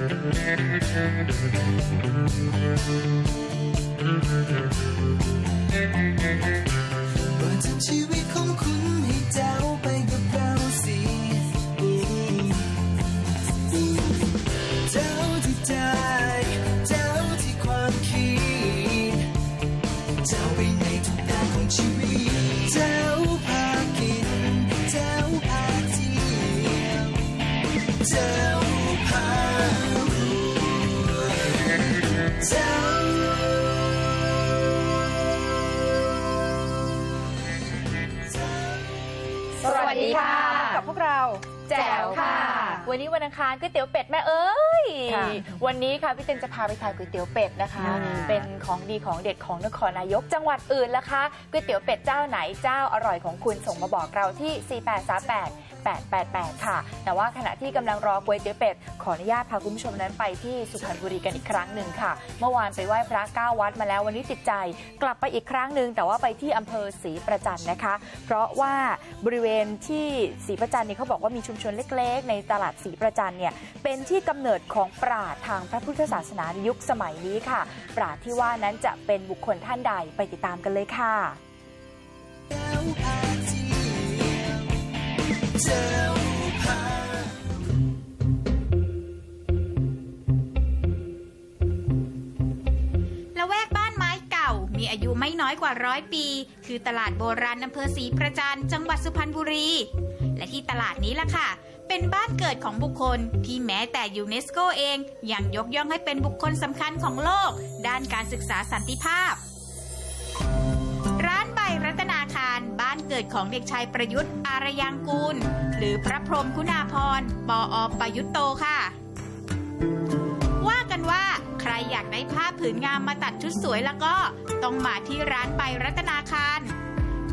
เปิดทำชีวิตของคุณให้แจ๋วไป สวัสดีค่ะพบกับพวกเรา แจ๋วค่ะ วันนี้วันอังคารก๋วยเตี๋ยวเป็ดแม่เอ้ย ค่ะวันนี้ค่ะพี่เต็นจะพาไปทานก๋วยเตี๋ยวเป็ดนะคะอ่าเป็นของดีของเด็ดของนครนายกจังหวัดอื่นละคะก๋วยเตี๋ยวเป็ดเจ้าไหนเจ้าอร่อยของคุณส่งมาบอกเราที่ 4838 888 ค่ะ แต่ว่าขณะที่กำลังรอก๋วยเตี๋ยวเป็ด ขออนุญาตพาคุณผู้ชมนั้นไปที่สุพรรณบุรีกันอีกครั้งหนึ่งค่ะ เมื่อวานไปไหว้พระเก้าวัดมาแล้ววันนี้ติดใจ กลับไปอีกครั้งหนึ่งแต่ว่าไปที่อำเภอศรีประจันนะคะ เพราะว่าบริเวณที่ศรีประจันเนี่ยเขาบอกว่ามีชุมชนเล็ก ๆ ในตลาดศรีประจันเนี่ยเป็นที่กำเนิดของปราชญ์ทางพระพุทธศาสนาในยุคสมัยนี้ค่ะ ปราชญ์ที่ว่านั้นจะเป็นบุคคลท่านใดไปติดตามกันเลยค่ะ ละแวกบ้านไม้เก่ามีอายุไม่น้อยกว่าร้อยปี คือตลาดโบราณอำเภอศรีประจันจังหวัดสุพรรณบุรี และที่ตลาดนี้ล่ะค่ะ เป็นบ้านเกิดของบุคคลที่แม้แต่ยูเนสโกเองยังยกย่องให้เป็นบุคคลสำคัญของโลก ด้านการศึกษาสันติภาพ เกิดของเด็กชายประยุทธ์อารยังกูล หรือพระพรหมคุณาพรปออประยุทธ์โตค่ะ ว่ากันว่าใครอยากได้ผ้าผืนงามมาตัดชุดสวยแล้วก็ต้องมาที่ร้านใบรัตนาคาร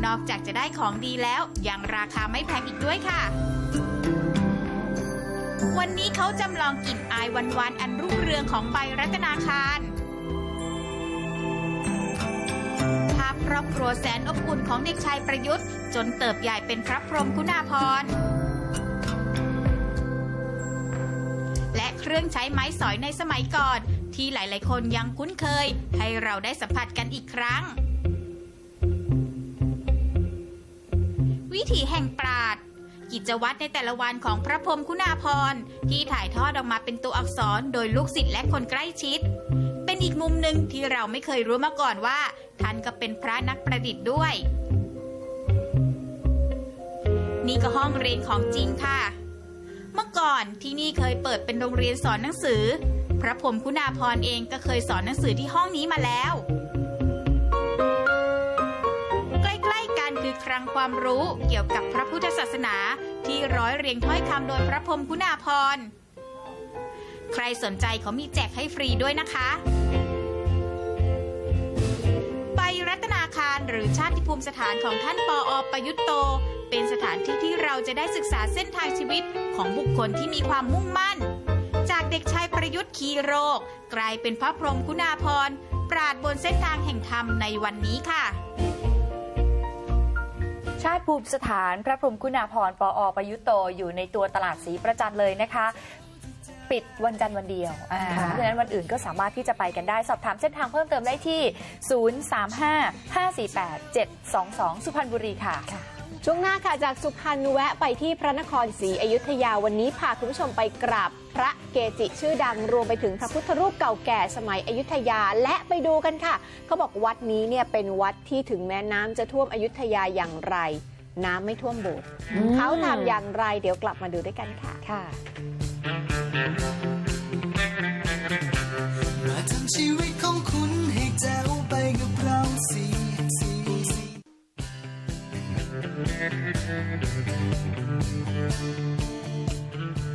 นอกจากจะได้ของดีแล้วยังราคาไม่แพงอีกด้วยค่ะ วันนี้เขาจำลองกลิ่นอายวันๆอันรุ่งเรืองของใบรัตนาคาร ครอบครัวแสนอบอุ่นของเด็กชายประยุทธ์ จนเติบใหญ่เป็นพระพรหมคุณาภรณ์และเครื่องใช้ไม้สอยในสมัยก่อน ที่หลายๆ คนยังคุ้นเคย ให้เราได้สัมผัสกันอีกครั้ง วิถีแห่งปราดกิจวัตรในแต่ละวันของพระพรหมคุณาภรณ์ที่ถ่ายทอดออกมาเป็นตัวอักษรโดยลูกศิษย์และคนใกล้ชิด เป็นอีกมุมหนึ่งที่เราไม่เคยรู้มาก่อนว่า ท่านก็เป็นพระนักประดิษฐ์ด้วย นี่ก็ห้องเรียนของจริงค่ะ เมื่อก่อนที่นี่เคยเปิดเป็นโรงเรียนสอนหนังสือ พระพรมคุณาภรเองก็เคยสอนหนังสือที่ห้องนี้มาแล้วใกล้ๆกันคือคลังความรู้เกี่ยวกับพระพุทธศาสนาที่ร้อยเรียงถ้อยคำโดยพระพรมคุณาภร ใครสนใจเขามีแจกให้ฟรีด้วยนะคะ ไปรัตนาคารหรือชาติภูมิสถานของท่านปออประยุทธ์โต เป็นสถานที่ที่เราจะได้ศึกษาเส้นทางชีวิตของบุคคลที่มีความมุ่งมั่น จากเด็กชายประยุทธ์คีโรกกลายเป็นพระพรหมคุณาภรณ์ปราดบนเส้นทางแห่งธรรมในวันนี้ค่ะชาติภูมิสถานพระพรหมคุณาภรณ์ปออประยุทธ์โตอยู่ในตัวตลาดศรีประจันเลยนะคะ ปิดวันจันทร์วันเดียวอ่าค่ะ เพราะฉะนั้นวันอื่นก็สามารถที่จะไปกันได้ สอบถามเส้นทางเพิ่มเติมได้ที่ 035-548-722 สุพรรณบุรีค่ะ ช่วงหน้าค่ะจากสุพรรณแวะไปที่พระนครศรีอยุธยาวันนี้พาคุณผู้ชมไปกราบพระเกจิชื่อดังรวมไปถึงพระพุทธรูปเก่าแก่สมัยอยุธยาและไปดูกันค่ะ เขาบอกวัดนี้เนี่ยเป็นวัดที่ถึงแม้น้ำจะท่วมอยุธยาอย่างไร น้ำไม่ท่วมโบสถ์อืมเขาทำอย่างไรเดี๋ยวกลับมาดูด้วยกันค่ะ ค่ะ มาทำชีวิตของคุณให้แจ๋วไปกับเราสิสิสิ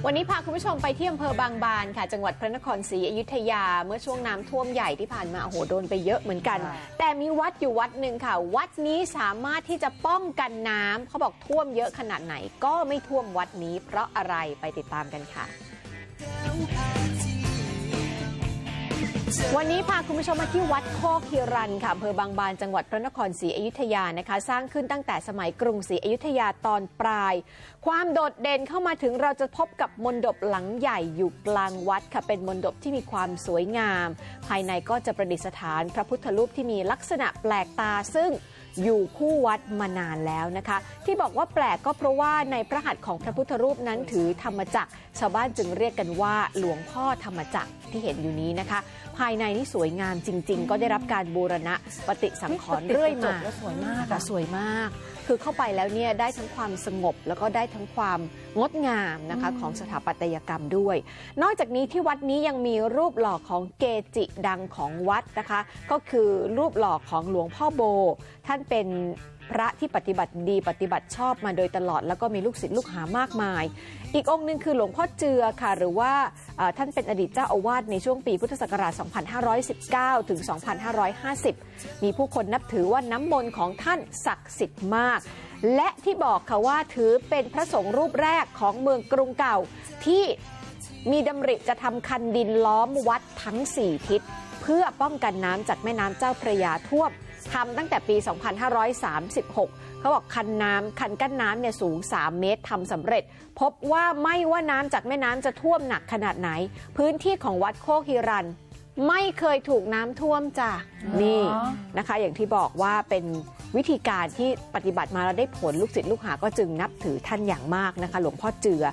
วันนี้พาคุณผู้ชมไปที่อำเภอบางบานค่ะ จังหวัดพระนครศรีอยุธยาเมื่อช่วงน้ำท่วมใหญ่ที่ผ่านมาโอ้โหโดนไปเยอะเหมือนกัน แต่มีวัดอยู่วัดหนึ่งค่ะ วัดนี้สามารถที่จะป้องกันน้ำเขาบอกท่วมเยอะขนาดไหน ก็ไม่ท่วมวัดนี้เพราะอะไรไปติดตามกันค่ะ วันนี้พาคุณผู้ชมมาที่วัดโคกฮิรันค่ะอำเภอบางบานจังหวัดพระนครศรีอยุธยานะคะ สร้างขึ้นตั้งแต่สมัยกรุงศรีอยุธยาตอนปลาย ความโดดเด่นเข้ามาถึงเราจะพบกับมณฑปหลังใหญ่อยู่กลางวัดค่ะ เป็นมณฑปที่มีความสวยงาม ภายในก็จะประดิษฐานพระพุทธรูปที่มีลักษณะแปลกตาซึ่งอยู่คู่วัดมานานแล้วนะคะ ที่บอกว่าแปลกก็เพราะว่าในพระหัตถ์ของพระพุทธรูปนั้นถือธรรมจักร ชาวบ้านจึงเรียกกันว่าหลวงพ่อธรรมจักรที่เห็นอยู่นี้นะคะ ภายในนี่สวยงามจริง ๆ ก็ได้รับการบูรณะปฏิสังขรณ์เรื่อยมาสวยมากค่ะสวยมาก คือเข้าไปแล้วเนี่ยได้ทั้งความสงบแล้วก็ได้ทั้งความงดงามนะคะของสถาปัตยกรรมด้วย นอกจากนี้ที่วัดนี้ยังมีรูปหล่อของเกจิดังของวัดนะคะ ก็คือรูปหล่อของหลวงพ่อโบ ท่านเป็นพระที่ปฏิบัติดีปฏิบัติชอบมาโดยตลอด แล้วก็มีลูกศิษย์ลูกหามากมาย อีกองค์หนึ่งคือหลวงพ่อเจือค่ะ หรือว่าเอ่อท่านเป็นอดีตเจ้าอาวาสในช่วงปีพุทธศักราช 2519 ถึง 2550 มีผู้คนนับถือว่าน้ำมนต์ของท่านศักดิ์สิทธิ์มาก และที่บอกค่ะว่าถือเป็นพระสงฆ์รูปแรกของเมืองกรุงเก่า ที่มีดำริจะทำคันดินล้อมวัดทั้ง 4 ทิศ เพื่อป้องกันน้ำจากแม่น้ำเจ้าพระยาท่วมทำตั้งแต่ปี 2536 เขาบอกคันน้ำคันกั้นน้ำเนี่ยสูง 3 เมตรทำสำเร็จ พบว่าไม่ว่าน้ำจากแม่น้ำจะท่วมหนักขนาดไหน พื้นที่ของวัดโคกฮิรัน ไม่เคยถูกน้ำท่วมจ้ะนี่นะคะ อย่างที่บอกว่าเป็น วิธีการที่ปฏิบัติมาแล้วได้ผลลูกศิษย์ลูกหาก็จึงนับถือท่านอย่างมากนะคะ หลวงพ่อเจือ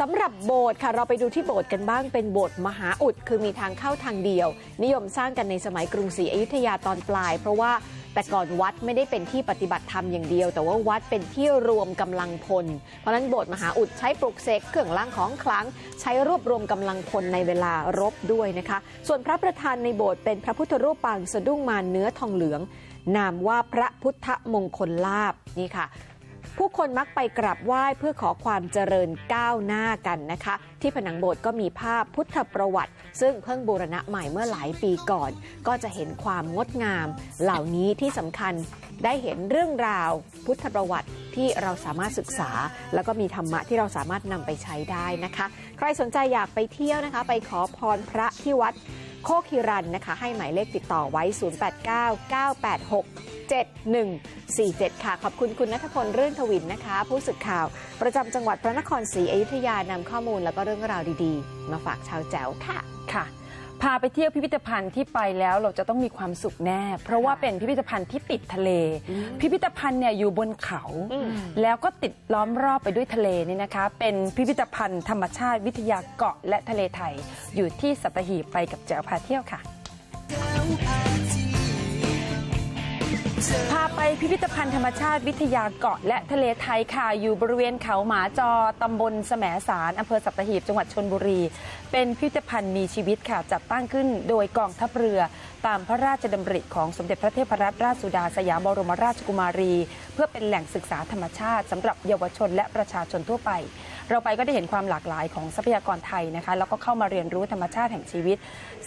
สำหรับโบสถ์ค่ะ เราไปดูที่โบสถ์กันบ้างเป็นโบสถ์มหาอุด คือมีทางเข้าทางเดียว นิยมสร้างกันในสมัยกรุงศรีอยุธยาตอนปลาย เพราะว่าแต่ก่อนวัดไม่ได้เป็นที่ปฏิบัติธรรมอย่างเดียว แต่ว่าวัดเป็นที่รวมกำลังพล เพราะฉะนั้นโบสถ์มหาอุดใช้ปลุกเสกเครื่องรางของขลัง ใช้รวบรวมกำลังพลในเวลารบด้วยนะคะ ส่วนพระประธานในโบสถ์เป็นพระพุทธรูปปางสะดุ้งมารเนื้อทองเหลือง นามว่าพระพุทธมงคลลาบนี่ค่ะ ผู้คนมักไปกราบไหว้เพื่อขอความเจริญก้าวหน้ากันนะคะ ที่ผนังโบสถ์ก็มีภาพพุทธประวัติ ซึ่งเพิ่งบูรณะใหม่เมื่อหลายปีก่อน ก็จะเห็นความงดงาม เหล่านี้ที่สำคัญได้เห็นเรื่องราวพุทธประวัติที่เราสามารถศึกษา แล้วก็มีธรรมะที่เราสามารถนำไปใช้ได้นะคะ ใครสนใจอยากไปเที่ยวนะคะ ไปขอพรพระที่วัด โคคิรันนะคะ ให้หมายเลขติดต่อไว้ 0899867147 ค่ะ ขอบคุณคุณนัทพลเรื่องทวินนะคะ ผู้สื่อข่าว ประจำจังหวัดพระนครศรีอยุธยานำข้อมูลแล้วก็เรื่องราวดีๆ มาฝากชาวแจ๋วค่ะค่ะ พาไปเที่ยวพิพิธภัณฑ์ที่ไปแล้วเราจะต้องมีความสุขแน่ เพราะว่าเป็นพิพิธภัณฑ์ที่ติดทะเล พิพิธภัณฑ์เนี่ยอยู่บนเขาอืมแล้วก็ติดล้อมรอบไปด้วยทะเลนี่นะคะ เป็นพิพิธภัณฑ์ธรรมชาติวิทยาเกาะและทะเลไทย อยู่ที่สัตหีบไปกับแจ๋วพาเที่ยวค่ะ พาไปพิพิธภัณฑ์ธรรมชาติวิทยาเกาะและทะเลไทยค่ะ อยู่บริเวณเขาหมาจอตำบลแสมสารอำเภอสัตหีบจังหวัดชนบุรีเป็นพิพิธภัณฑ์มีชีวิตค่ะจัดตั้งขึ้นโดยกองทัพเรือ ตามพระราชดำริของสมเด็จพระเทพรัตนราชสุดาสยามบรมราชกุมารี เพื่อเป็นแหล่งศึกษาธรรมชาติสำหรับเยาวชนและประชาชนทั่วไป เราไปก็ได้เห็นความหลากหลายของทรัพยากรไทยนะคะแล้วก็เข้ามาเรียนรู้ธรรมชาติแห่งชีวิต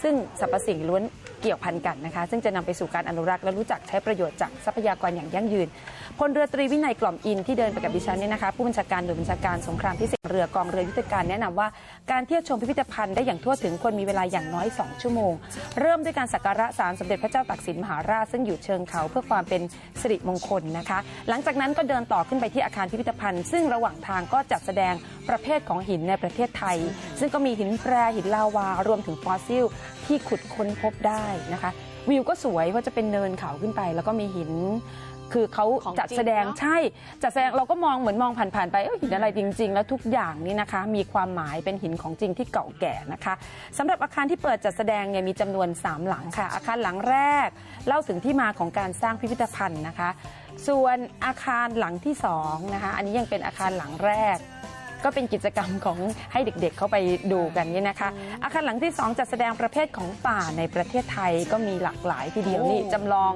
ซึ่งสรรพสิ่งล้วนเกี่ยวพันกันนะคะ ซึ่งจะนำไปสู่การอนุรักษ์และรู้จักใช้ประโยชน์จากทรัพยากรอย่างยั่งยืนพลเรือตรีวินัยกล่อมอินที่เดินไปกับดิฉันเนี่ยนะคะผู้บัญชาการหน่วยบัญชาการสงครามพิเศษเรือกองเรือยุทธการแนะนำว่าการเที่ยวชมพิพิธภัณฑ์ได้อย่างทั่วถึงควรมีเวลาอย่างน้อย 2 ชั่วโมง เริ่มด้วยการสักการะศาลสมเด็จพระเจ้าตากสินมหาราชซึ่งอยู่เชิงเขาเพื่อความเป็นสิริมงคลนะคะ หลังจากนั้นก็เดินต่อขึ้นไปที่อาคารพิพิธภัณฑ์ ซึ่งระหว่างทางก็จัดแสดงประเภทของหินในประเทศไทย ซึ่งก็มีหินแปรหินลาวารวมถึงฟอสซิล ที่ขุดค้นพบได้นะคะ วิวก็สวยเพราะจะเป็นเนินเขาขึ้นไป แล้วก็มีหิน คือเขาของจัดแสดงจริงเนอะ ใช่ จัดแสดงเราก็มองเหมือนมองผ่านๆไปเอ้ยหินอะไรจริง ๆ แล้วทุกอย่างนี่นะคะ มีความหมายเป็นหินของจริงที่เก่าแก่นะคะสำหรับอาคารที่เปิดจัดแสดงเนี่ยมีจำนวน 3 หลังค่ะ อาคารหลังแรก เล่าถึงที่มาของการสร้างพิพิธภัณฑ์นะคะ ส่วนอาคารหลังที่สองนะคะอันนี้ยังเป็นอาคารหลังแรก ก็เป็นกิจกรรมของให้เด็กๆเข้าไปดูกันเนี่ยนะคะ อาคารหลังที่ 2 จัดแสดงประเภทของป่าในประเทศไทยก็มีหลากหลายทีเดียวนี่จำลอง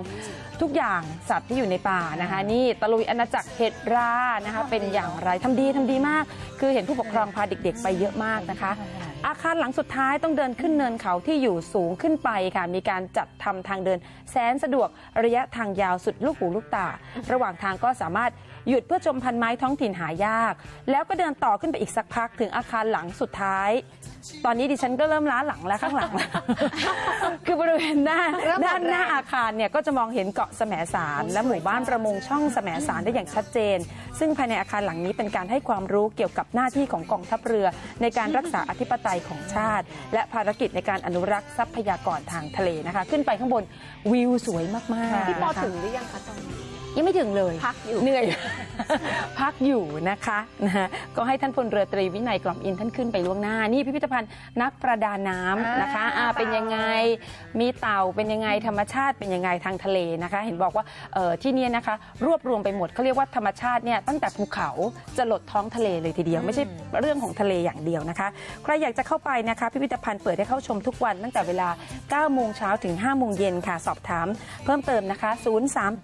ทุกอย่างสัตว์ที่อยู่ในป่านะคะ นี่ตะลุยอาณาจักรเห็ดรานะคะ เป็นอย่างไรทำดีทำดีมาก คือเห็นผู้ปกครองพาเด็ก ๆ ไปเยอะมากนะคะ อาคารหลังสุดท้ายต้องเดินขึ้นเนินเขาที่อยู่สูงขึ้นไปค่ะ มีการจัดทำทางเดินแสนสะดวกระยะทางยาวสุดลูกหูลูกตา ระหว่างทางก็สามารถหยุดเพื่อชมพันไม้ท้องถิ่นหายาก แล้วก็เดินต่อขึ้นไปอีกสักพักถึงอาคารหลังสุดท้าย ตอนนี้ดิฉันก็เริ่มล้าหลังแล้วข้างหลังคือบริเวณหน้าเริ่มหมดด้านหน้าแรง อาคารเนี่ยก็จะมองเห็นเกาะแสมสาร และหมู่บ้านประมงช่องแสมสารได้อย่างชัดเจน ซึ่งภายในอาคารหลังนี้เป็นการให้ความรู้เกี่ยวกับหน้าที่ของกองทัพเรือ ในการรักษาอธิปไตยของชาติ และภารกิจในการอนุรักษ์ทรัพยากรทางทะเลนะคะ ขึ้นไปข้างบนวิวสวยมากๆพี่ปอนะคะ ถึงหรือยังคะตอนนี้ ยังไม่ถึงเลย พักอยู่เหนื่อย พักอยู่นะคะนะฮะก็ให้ท่านพลเรือตรีวินัยกล่อมอินท่านขึ้นไปล่วงหน้า นี่พิพิธภัณฑ์นักประดาน้ำนะคะอ่าอ่าเป็นยังไง มีเต่าเป็นยังไงธรรมชาติเป็นยังไงทางทะเลนะคะ เห็นบอกว่าเอ่อที่เนี่ยนะคะ รวบรวมไปหมดเขาเรียกว่าธรรมชาติเนี่ยตั้งแต่ภูเขาจะหลดท้องทะเลเลยทีเดียว ไม่ใช่เรื่องของทะเลอย่างเดียวนะคะ ใครอยากจะเข้าไปนะคะ พิพิธภัณฑ์เปิดให้เข้าชมทุกวันตั้งแต่เวลา 9 โมงเช้าถึง 5 โมงเย็นค่ะ สอบถามเพิ่มเติมนะคะ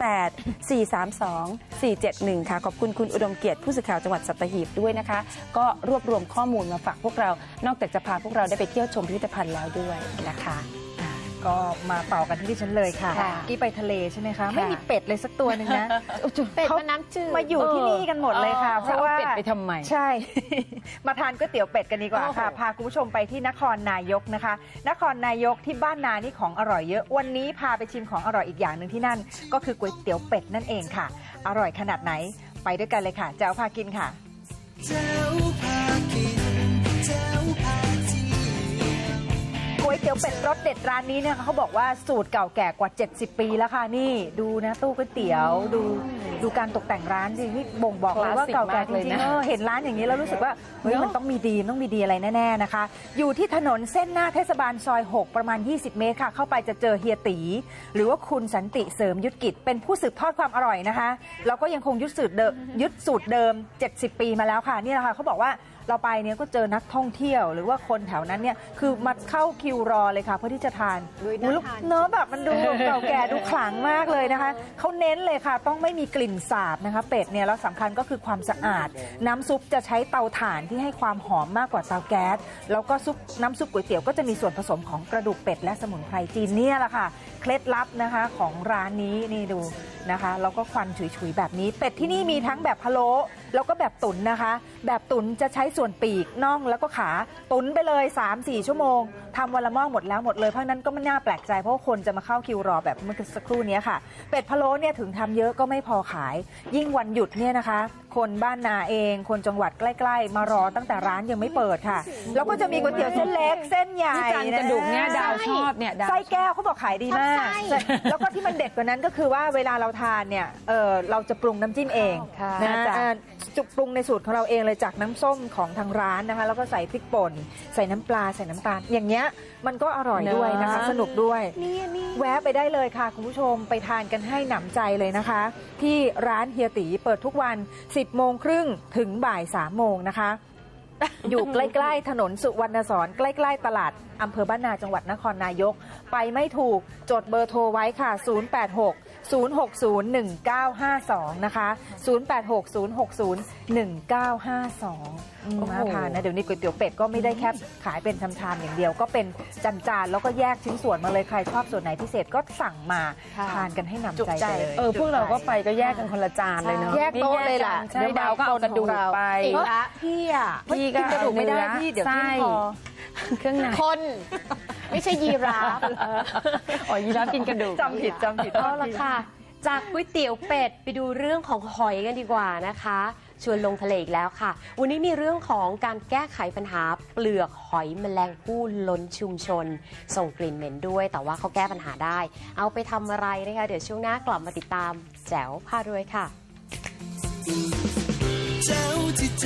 038 432 471 ค่ะ ขอบคุณคุณอุดมเกียรติผู้สื่อข่าวจังหวัดสัตหีบด้วยนะคะ ก็รวบรวมข้อมูลมาฝากพวกเรา นอกจากจะพาพวกเราได้ไปเที่ยวชมพิพิธภัณฑ์แล้วด้วยนะคะ ก็มาต่อกันที่ดิฉันเลยค่ะค่ะกี้ไปทะเลใช่ไหมคะ ไม่มีเป็ดเลยสักตัวหนึ่งนะเป็ดเขามันน้ำจืดมาอยู่ที่นี่กันหมดเลยค่ะเออเพราะว่าจะเอาเป็ดไปทำไม ใช่ มาทานก๋วยเตี๋ยวเป็ดกันดีกว่าค่ะโอ้โหพาคุณผู้ชมไปที่นครนายกนะคะ นครนายกที่บ้านนานี่ของอร่อยเยอะ วันนี้พาไปชิมของอร่อยอีกอย่างหนึ่งที่นั่น ก็คือก๋วยเตี๋ยวเป็ดนั่นเองค่ะ อร่อยขนาดไหนไปด้วยกันเลยค่ะ เจ้าพากินค่ะแจ้วพากินแจ้วพาเที่ยวก๋ วยเตี๋ยวเป็ดรสเด็ดร้านนี้เนี่ยเขาบอกว่าสูตรเก่าแก่กว่า 70 ปีแล้วค่ะนี่ ดูนะตู้ก๋วยเตี๋ยวดูดูการตกแต่งร้านจริงนี่บ่งบอกเลยว่าคลาสสิกเก่าแก่จมากเลยริงนะๆเออเห็นร้านอย่างนี้แล้วรู้สึกว่าเฮ้ยเนอะมันต้องมีดีต้องมีดีอะไรแน่ๆนะคะ อยู่ที่ถนนเส้นหน้าเทศบาลซอย 6 ประมาณ 20 เมตรค่ะ เข้าไปจะเจอเฮียตี หรือว่าคุณสันติเสริมยุทธกิจ เป็นผู้สืบทอดความอร่อยนะคะแล้วก็ยังคงยึดสูตรเดิมยึดสูตรเดิม 70 ปีมาแล้วค่ะนี่แหละค่ะเขาบอกว่าเราไปเนี่ยก็เจอนักท่องเที่ยว หรือว่าคนแถวนั้นเนี่ยคือมาเข้าคิวรอเลยค่ะ เพื่อที่จะทานอุ๊ยอุ๊ยน่าลูกทาน เนื้อะแบบมันดูเก่าแก่ดูขลังมากเลยนะคะเขาเน้นเลยค่ะ ต้องไม่มีกลิ่นสาบนะคะ เป็ดเนี่ยแล้วสำคัญก็คือความสะอาด น้ำซุปจะใช้เตาถ่านที่ให้ความหอมมากกว่าเตาแก๊สแล้วก็ซุปน้ำซุปก๋วยเตี๋ยวก็จะมีส่วนผสมของกระดูกเป็ดและสมุนไพรจีนเนี่ยแหละค่ะ เคล็ดลับนะคะของร้านนี้นี่ดูนะคะแล้วก็ควันฉุยๆแบบนี้ เป็ดที่นี่มีทั้งแบบพะโล้ แล้วก็แบบตุ๋นนะคะ แบบตุ๋นจะใช้ส่วนปีกน่องแล้วก็ขา ตุ๋นไปเลย 3-4 ชั่วโมงทำวันละหม้อหมดแล้วหมดเลยเพราะฉะนั้นก็ไม่น่าแปลกใจเพราะว่าคนจะมาเข้าคิวรอแบบเมื่อสักครู่นี้ค่ะ เป็ดพะโล้เนี่ยถึงทำเยอะก็ไม่พอขาย ยิ่งวันหยุดเนี่ยนะคะ คนบ้านนาเอง คนจังหวัดใกล้ ๆ มารอตั้งแต่ร้านยังไม่เปิดค่ะ แล้วก็จะมีก๋วยเตี๋ยวเส้นเล็กเส้นใหญ่นี่จานกระดูกเนี่ยดาวชอบเนี่ยดาวไส้แก้วเขาบอกขายดีมากทับไส้ใช่ แล้วก็ที่มันเด็ดกว่านั้นก็คือว่าเวลาเราทานเนี่ยเออเราจะปรุงน้ำจิ้มเองค่ะนะจ้ะเอ่อจุปรุงในสูตรของเราเองเลยจากน้ำส้มของทางร้านนะคะ แล้วก็ใส่พริกป่น ใส่น้ำปลาใส่น้ำตาลอย่างเงี้ยมันก็อร่อยด้วยนะคะเนอะสนุกด้วยนี่นี่แวะไปได้เลยค่ะ คุณผู้ชมไปทานกันให้หนำใจเลยนะคะ ที่ร้านเฮียตีเปิดทุกวัน 10โมงครึ่งถึงบ่าย3โมงนะคะอยู่ใกล้ๆ ถนนสุวรรณสอนใกล้ๆ ตลาด อำเภอบ้านนาจังหวัดนครนายก ไปไม่ถูกจดเบอร์โทรไว้ค่ะ 086 060 1952 นะคะ 086 060 1952อืมน่าทานนะ เดี๋ยวนี้ก๋วยเตี๋ยวเป็ดก็ไม่ได้แค่ขายเป็นชามๆอย่างเดียว ก็เป็นจานๆแล้วก็แยกชิ้นส่วนมาเลยใครชอบส่วนไหนพิเศษก็สั่งมาค่ะทานกันให้หนำใจจุใจไปเลย เออพวกเราก็ไปก็แยกกันคนละจานเลยเนาะแยกโต๊ะเลยล่ะใช่ดาวก็เอากระดูกไปอีกละพี่อะพี่ก็กินกระดูกไม่ได้เอาเนื้อพี่เดี๋ยวไส้ขึ้นคอเครื่องในคนไม่ใช่ยีราฟอ๋อยีราฟกินกระดูกจำผิดจำผิดเอาละค่ะ จากก๋วยเตี๋ยวเป็ดไปดูเรื่องของหอยกันดีกว่านะคะ ชวนลงทะเลอีกแล้วค่ะ วันนี้มีเรื่องของการแก้ไขปัญหาเปลือกหอยแมลงภู่ล้นชุมชน ส่งกลิ่นเหม็นด้วย แต่ว่าเขาแก้ปัญหาได้ เอาไปทำอะไรนะคะ เดี๋ยวช่วงหน้ากลับมาติดตาม แจ๋วพารวยค่ะ เจ้าที่ใจ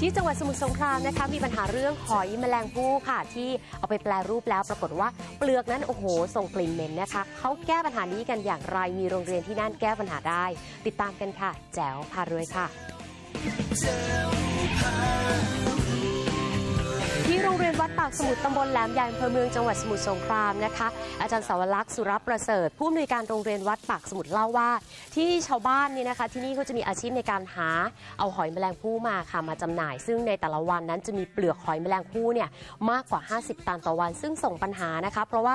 ที่จังหวัดสมุทรสงครามนะคะมีปัญหาเรื่องหอยแมลงภู่ค่ะ ที่เอาไปแปลรูปแล้วปรากฏว่าเปลือกนั้นโอ้โหส่งกลิ่นเหม็นนะคะเขาแก้ปัญหานี้กันอย่างไรมีโรงเรียนที่นั่นแก้ปัญหาได้ ติดตามกันค่ะ แจ๋วพารวยค่ะ ที่โรงเรียนวัดปากสมุทรตำบลแหลมใหญ่อำเภอเมืองจังหวัดสมุทรสงครามนะคะ อาจารย์สาวรักษ์สุรประเสริฐ ผู้อำนวยการโรงเรียนวัดปากสมุทรเล่าว่า ที่ชาวบ้านนี่นะคะ ที่นี่เขาจะมีอาชีพในการหาเอาหอยแมลงภู่มาค่ะมาจำหน่าย ซึ่งในแต่ละวันนั้นจะมีเปลือกหอยแมลงภู่เนี่ยมากกว่า 50 ตันต่อวัน ซึ่งส่งปัญหานะคะ เพราะว่า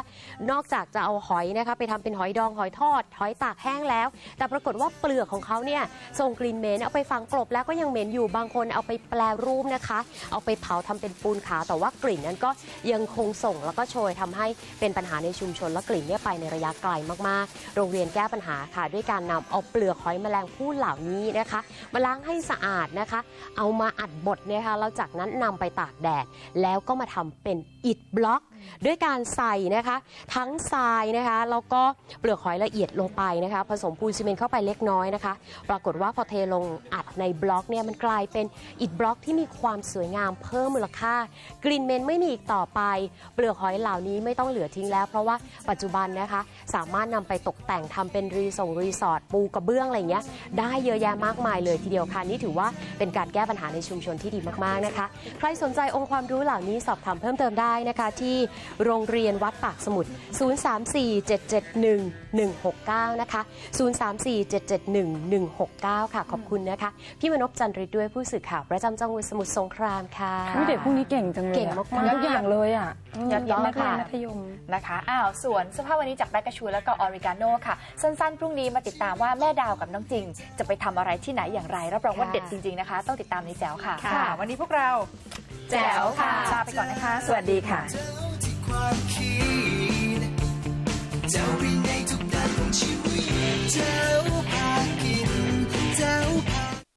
นอกจากจะเอาหอยนะคะไปทำเป็นหอยดองหอยทอด หอยตากแห้งแล้ว แต่ปรากฏว่าเปลือกของเขาเนี่ยส่งกลิ่นเหม็นเอาไปฝังกลบแล้วก็ยังเหม็นอยู่บางคนเอาไปแปลรูปนะคะ เอาไปเผาทำเป็นปูนขาวแต่ว่ากลิ่นนั้นก็ยังคงส่งแล้วก็โชยทำให้เป็นปัญหาในชุมชนและกลิ่นเนี่ยไปในระยะไกลมากๆ โรงเรียนแก้ปัญหาค่ะด้วยการนำเอาเปลือกหอยแมลงภู่เหล่านี้นะคะ มาล้างให้สะอาดนะคะ เอามาอัดบดเนี่ยคะแล้วจากนั้นนำไปตากแดดแล้วก็มาทำเป็น อิฐบล็อก ด้วยการใส่นะคะ ทั้งทรายนะคะแล้วก็เปลือกหอยละเอียดลงไปนะคะ ผสมปูนซีเมนต์เข้าไปเล็กน้อยนะคะ ปรากฏว่าพอเทลงอัดในบล็อกเนี่ยมันกลายเป็นอิฐบล็อกที่มีความสวยงามเพิ่มมูลค่า กลิ่นเหม็นไม่มีอีกต่อไป เปลือกหอยเหล่านี้ไม่ต้องเหลือทิ้งแล้ว เพราะว่าปัจจุบันนะคะ สามารถนำไปตกแต่งทำเป็นรีสอร์ทรีสอร์ทปูกระเบื้องอะไรอย่างเงี้ยได้เยอะแยะมากมายเลยทีเดียวค่ะนี่ถือว่าเป็นการแก้ปัญหาในชุมชนที่ดีมากๆนะคะ ใครสนใจองค์ความรู้เหล่านี้สอบถามเพิ่มเติมได้นะคะที่โรงเรียนวัดปากสมุทร034771 0347711169 นะคะ 0347711169 ค่ะ ขอบคุณนะคะ พี่มนพจันทริศด้วยผู้สื่อข่าว ประจำจังหวัดสมุทรสงครามค่ะ อุ๊ยเด็กพวกนี้เก่งจังเลยเก่งมากๆ ทำทุกอย่างเลยอะยอดเยี่ยมนักเรียนค่ะมัธยม นะคะอ้าวส่วนเสื้อผ้าวันนี้จากแบกกาชูแล้วก็ออริกาโน่ค่ะ สั้นๆ พรุ่งนี้มาติดตามว่าแม่ดาวกับน้องจริง จะไปทำอะไรที่ไหนอย่างไร รับรองว่าค่ะเด็ดจริง ๆ นะคะ ต้องติดตามในแจ๋วค่ะค่ะ วันนี้พวกเราแจ๋วค่ะลาไปก่อนนะคะ สวัสดีค่ะที่ความคิด เจ้าพากิน เจ้พา